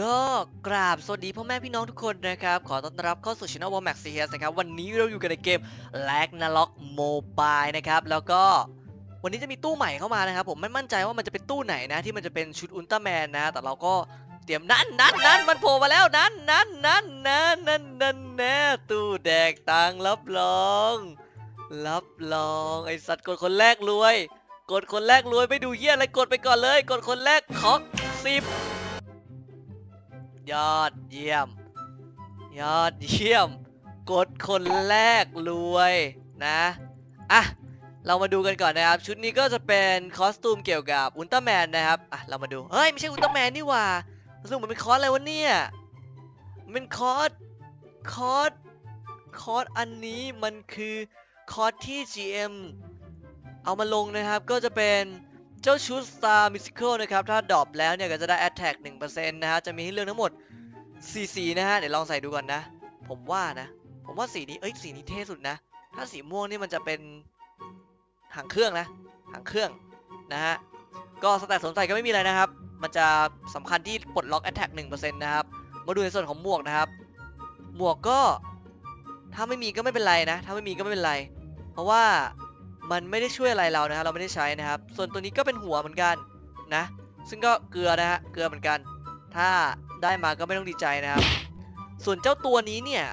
ก็กราบสวัสดีพ่อแม่พี่น้องทุกคนนะครับ ขอต้อนรับเข้าสู่ช่อง w a l Max CS นะครับ วันนี้เราอยู่กันในเกม l a g n a l o c Mobile นะครับ แล้วก็วันนี้จะมีตู้ใหม่เข้ามานะครับ ผมไม่มั่นใจว่ามันจะเป็นตู้ไหนนะ ที่มันจะเป็นชุดอุลตร้าแมนนะ แต่เราก็เตรียมนั่นนั่นนั่นมันโผล่มาแล้วนั่นนั่นนั่นนั่นนั่นนั่นแน่ตู้แดกตังรับรอง รับรองไอสัตว์กดคนแรกรวย กดคนแรกรวยไม่ดูเหี้ยอะไรกดไปก่อนเลย กดคนแรกขอสิบ ยอดเยี่ยม ยอดเยี่ยม กดคนแรกรวยนะอะเรามาดูกันก่อนนะครับ ชุดนี้ก็จะเป็นคอสตูมเกี่ยวกับอุลตร้าแมนนะครับอะเรามาดู เฮ้ย ไม่ใช่อุลตร้าแมนนี่ว่าสรุปมันเป็นคอสอะไรวะเนี่ย มันเป็นคอส คอส คอสอันนี้มันคือคอสที่ GM เอามาลงนะครับ ก็จะเป็นเจ้าชุด Star Musical นะครับ ถ้าดรอปแล้วเนี่ยก็จะได้ Attack 1%นะฮะ จะมีให้เลือกทั้งหมด 4สีนะฮะเดี๋ยวลองใส่ดูก่อนนะ ผมว่านะ ผมว่าสีนี้เอ้ยสีนี้เท่สุดนะ ถ้าสีม่วงนี่มันจะเป็นหางเครื่องนะหางเครื่องนะฮะก็สแตทสนใจก็ไม่มีอะไรนะครับ มันจะสำคัญที่ปลดล็อก Attack 1%นะครับมาดูในส่วนของหมวกนะครับ หมวกก็ถ้าไม่มีก็ไม่เป็นไรนะ ถ้าไม่มีก็ไม่เป็นไร เพราะว่ามันไม่ได้ช่วยอะไรเรานะฮะเราไม่ได้ใช้นะครับ ส่วนตัวนี้ก็เป็นหัวเหมือนกันนะ ซึ่งก็เกลือนะฮะเกลือเหมือนกัน ถ้าได้มาก็ไม่ต้องดีใจนะครับ ส่วนเจ้าตัวนี้เนี่ย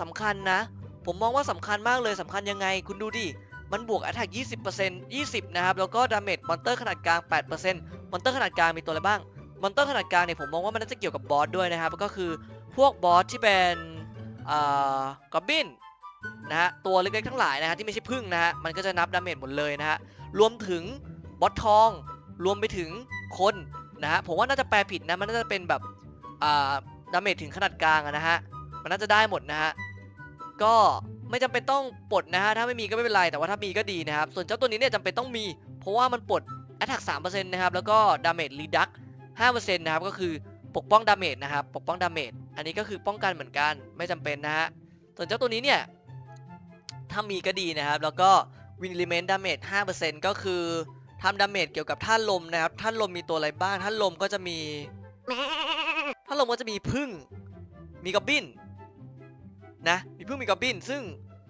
สำคัญนะ ผมมองว่าสำคัญมากเลยสำคัญยังไง คุณดูดิ มันบวก attack 20% 20 นะครับ แล้วก็ damage มอนเตอร์ขนาดกลาง 8%มอนเตอร์ขนาดกลางมีตัวอะไรบ้าง มอนเตอร์ขนาดกลางเนี่ยผมมองว่ามันน่าจะเกี่ยวกับบอสด้วยนะครับ ก็คือพวกบอสที่เป็นกอบบินนะฮะ ตัวเล็กๆทั้งหลายนะฮะที่ไม่ใช่พึ่งนะฮะ มันก็จะนับดาเมจหมดเลยนะฮะ รวมถึงบอสทอง รวมไปถึงคนนะฮะ ผมว่าน่าจะแปลผิดนะ มันน่าจะเป็นแบบ ดาเมจถึงขนาดกลางนะฮะ มันน่าจะได้หมดนะฮะ ก็ไม่จำเป็นต้องปลดนะฮะ ถ้าไม่มีก็ไม่เป็นไร แต่ว่าถ้ามีก็ดีนะครับ ส่วนเจ้าตัวนี้เนี่ยจำเป็นต้องมี เพราะว่ามันปลด Attack 3%นะครับ แล้วก็ Damage Reduct 5%นต์นะครับ ก็คือปกป้องดาเมจนะครับ ปกป้องดาเมจ อันนี้ก็คือป้องกันเหมือนกัน ไม่จำเป็นนะฮะ ส่วนเจ้าตัวนี้เนี่ย ถ้ามีก็ดีนะครับ แล้วก็ Win Element Damage 5%ก็คือทำดาเมจเกี่ยวกับท่านลมนะครับ ท่านลมมีตัวอะไรบ้าง ท่านลมก็จะมี ท่านลมก็จะมีพึ่งมีกอบบินนะมีพึ่งมีกอบบิน ซึ่ง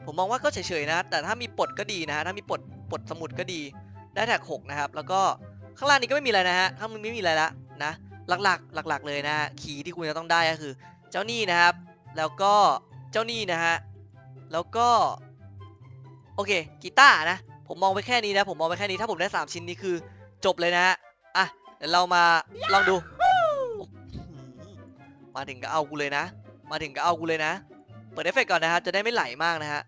ผมมองว่าก็เฉยๆนะ แต่ถ้ามีปลดก็ดีนะฮะถ้ามีปลดปลดสมุดก็ดีได้แท็ก6นะครับ แล้วก็ข้างล่างนี้ก็ไม่มีอะไรนะฮะข้างล่างไม่มีอะไรละนะหลักๆ หลัก ๆ เลยนะฮะคีที่คุณจะต้องได้ก็คือ เจ้านี่นะครับ แล้วก็เจ้านี่นะฮะแล้วก็โอเคกีตาร์นะ ผมมองไปแค่นี้นะ ผมมองไปแค่นี้ถ้าผมได้ 3 ชิ้นนี้คือจบเลยนะฮะอะเดี๋ยวเรามาลองดู มาถึงก็เอากูเลยนะ มาถึงก็เอากูเลยนะ เปิดเอฟเฟกต์ก่อนนะครับจะได้ไม่ไหลมากนะฮะ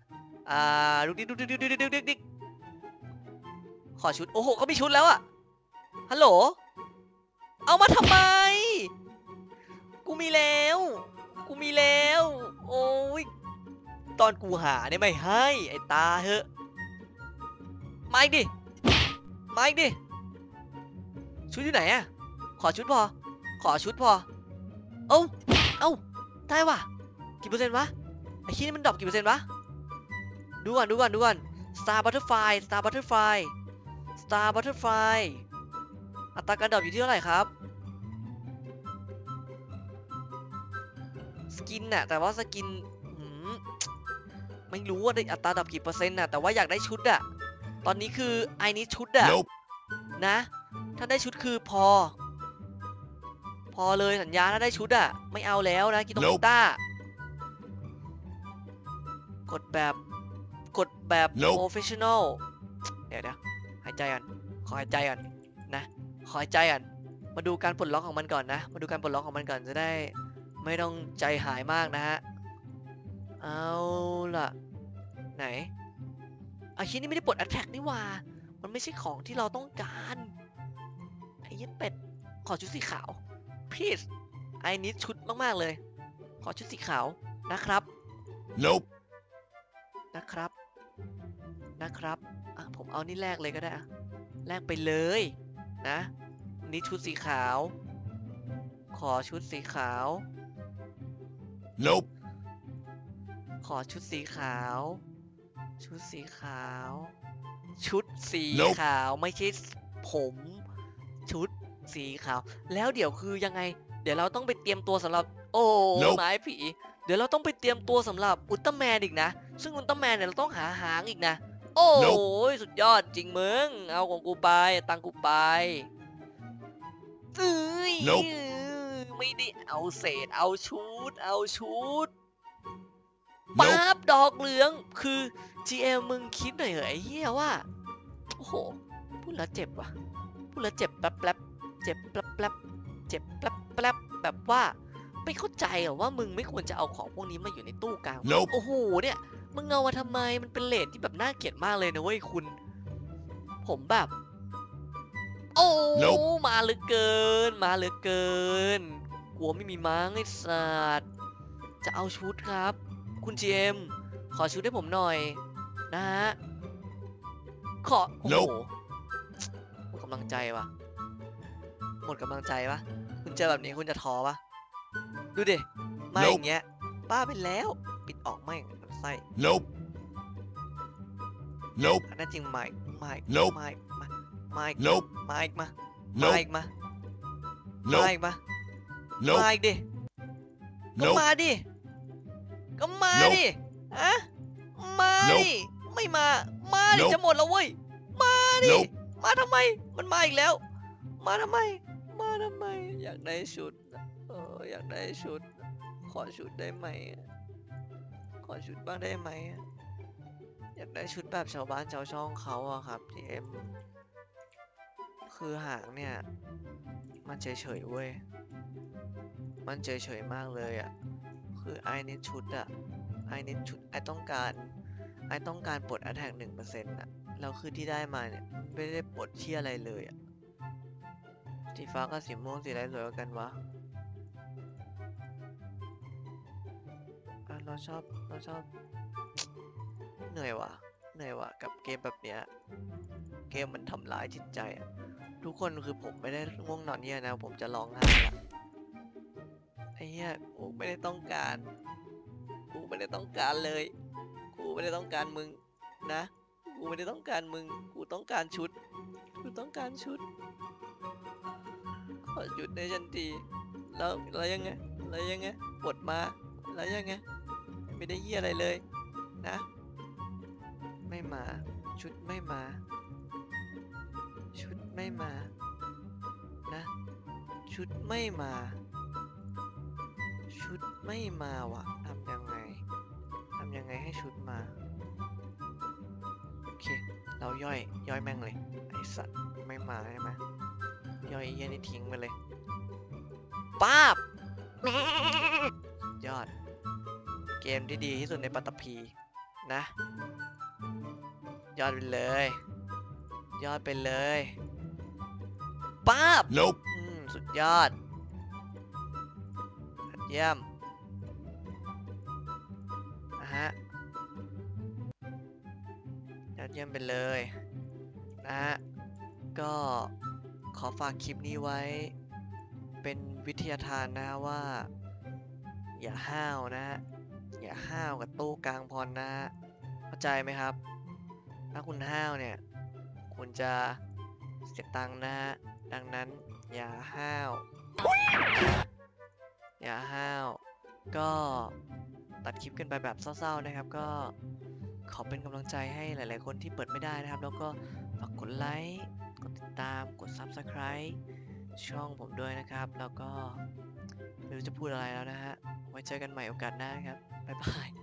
อ่าดุกดิกดุกดิกดุกดิกดุกดิกดิกขอชุด โอ้โหเขามีชุดแล้วอะฮัลโหล เอามาทำไม กูมีแล้ว กูมีแล้ว โอ้ย ตอนกูหาเนี่ยไม่ให้ ไอ้ตาเหอะมาอีกดิ มาอีกดิ ชุดอยู่ไหนอะขอชุดพอ ขอชุดพอ เอ้าเอ้าได้ว่ะกี่เปอร์เซ็นต์วะไอ้ชี้นี่มันดรอปกี่เปอร์เซ็นต์วะดูก่อนดูก่อนดูก่อน Star Butterfly Star Butterfly Star Butterfly อัตราการดรอปอยู่ที่เท่าไหร่ครับสกินน่ะแต่ว่าสกินหืมไม่รู้ว่าได้อัตราดรอปกี่เปอร์เซ็นต์น่ะแต่ว่าอยากได้ชุดอะตอนนี้คือไอ้นี้ชุดอะ Nope. นะ ถ้าได้ชุดคือพอ พอเลยสัญญาถ้าได้ชุดอะไม่เอาแล้วนะกิโต Nope. มิต้ากดแบบกดแบบ Nope. professional เดี๋ยวเดี๋ยวหายใจก่อนขอหายใจก่อนนะขอหายใจก่อนมาดูการปลดล็อกของมันก่อนนะ มาดูการปลดล็อกของมันก่อนจะได้ไม่ต้องใจหายมากนะฮะเอาล่ะ ไหนอาชิ้นนี้ไม่ได้ปลด attack นี่หว่า มันไม่ใช่ของที่เราต้องการไอ้เหี้ยเป็ดขอชุดสีขาว please ไอ้นิดชุดมากๆเลย ขอชุดสีขาวนะครับ Nope. นะครับ นะครับ อะ ผมเอานี่แลกเลยก็ได้อะแลกไปเลย นะ นี่ชุดสีขาว ขอชุดสีขาว Nope. ขอชุดสีขาว ชุดสีขาว ชุดสี Nope. ขาว ไม่ใช่ผมชุด สีขาว แล้วเดี๋ยวคือยังไง เดี๋ยวเราต้องไปเตรียมตัวสำหรับ โอ้ Nope ไม้ผี เดี๋ยวเราต้องไปเตรียมตัวสำหรับอุลตร้าแมนอีกนะ ซึ่งอุลตร้าแมนเนี่ยเราต้องหาหางอีกนะ โอ้ยสุดยอดจริงมึง เอาของกูไป ตังกูไปเอ้ย Nope ไม่ได้เอาเศษ เอาชุด เอาชุด Nope ปั๊บดอกเหลืองคือ GM มึงคิดหน่อยเหรอไอ้เหี้ยว่า โอ้โห พูดแล้วเจ็บว่ะ พูดแล้วเจ็บแป๊บแป๊บ เจ็บแป๊บแป๊บเจ็บแป๊บแป๊บแบบว่าไม่เข้าใจเหรอว่ามึงไม่ควรจะเอาของพวกนี้มาอยู่ในตู้กลาง Nope โอ้โหเนี่ยมึงเอามาทำไมมันเป็นเลทที่แบบน่าเกลียดมากเลยนะเว้ยคุณ ผมแบบ โอ้ Nope มาเหลือเกิน มาเหลือเกินกลัวไม่มีม้าไอ้สัตว์จะเอาชุดครับ คุณเจมขอชุดให้ผมหน่อย นะฮะขอ โอ้โห Nope หมดกำลังใจวะหม ดกำลังใจปะคุณเจอแบบนี้คุณจะท้อปะดูดิมา Nope อย่างเงี้ยป้าไปแล้ว ปิดออกไม่งมันไส้ Nope. Nope. อันนั้นจริงไม่ไม่ Nope ไม่มาไม่ Nope. มาอีกมามา Nope. อีกมามา Nope. อีกมามา Nope. อีกดิ ก็ Nope. มาดิ ก็มา Nope ดิอะมาดิ Nope ไม่มา มาดิ Nope จะหมดแล้วเว้ย มาดิ Nope มาทำไม มันมาอีกแล้ว มาทำไมมา ทำไม อยากได้ชุด เออ อยากได้ชุด ขอชุดได้ไหม ขอชุดบ้างได้ไหม อยากได้ชุดแบบชาวบ้านชาวช่องเขาอะครับทีเอ็มคือหางเนี่ย มันเฉยๆเว้ย มันเฉยๆมากเลยอะคือไอเน้นชุดอะไอเน้นชุดไอต้องการไอต้องการปลด attack หนึ่งเปอร์เซ็นต์อะแล้วคือที่ได้มาเนี่ย ไม่ได้ปลดเที่ยอะไรเลยอะ สีฟ้ากับสีม่วงสีอะไรสวยกว่ากันวะอะเราชอบเราชอบ เหนื่อยว่ะ เหนื่อยว่ะ กับเกมแบบเนี้ย เกมมันทำร้ายจิตใจอะทุกคนคือผมไม่ได้ง่วงนอนเนี่ยนะ ผมจะร้องไห้ละไอ้เหี้ยกูไม่ได้ต้องการ กูไม่ได้ต้องการเลย กูไม่ได้ต้องการมึงนะ กูไม่ได้ต้องการมึง กูต้องการชุด กูต้องการชุด ขอชุดในฉันทีแล้วแล้วยังไงแล้วยังไงปลดมาแล้วยังไงไม่ได้เหี้ยอะไรเลยนะ ไม่มาชุดไม่มา ชุดไม่มานะ ชุดไม่มา ชุดไม่มาวะทำยังไงทำยังไงให้ชุดมาโอเค เราย่อยย่อยแม่งเลยไอสัตว์ไม่มาใช่ไหม ย่อยไอ้เหี้ยนี่ทิ้งไปเลยป้าบยอด เกมที่ดีที่สุดในปัตตภีนะ ยอดไปเลย ยอดไปเลยป้าบ Nope. อืมสุดยอดยอดเยี่ยมนะฮะยอดเยี่ยมไปเลยนะฮะก็ข อฝากคลิปนี้ไว้ เป็นวิทยาทานนะว่า อย่าห้าวนะฮะอย่าห้าวกับตู้กลางพรนะฮะเข้าใจไหมครับ ถ้าคุณห้าวเนี่ย คุณจะเสียตังค์นะฮะดังนั้นอย่าห้าว อย่าห้าว ก็ตัดคลิปกันไปแบบเศร้าๆนะครับ ก็ขอเป็นกำลังใจให้หลาย ๆ คนที่เปิดไม่ได้นะครับ แล้วก็ฝากกดไลค์ กดติดตามกด Subscribe ช่องผมด้วยนะครับ แล้วก็ไม่รู้จะพูดอะไรแล้วนะฮะ ไว้เจอกันใหม่โอกาสหน้าครับ บ๊ายบาย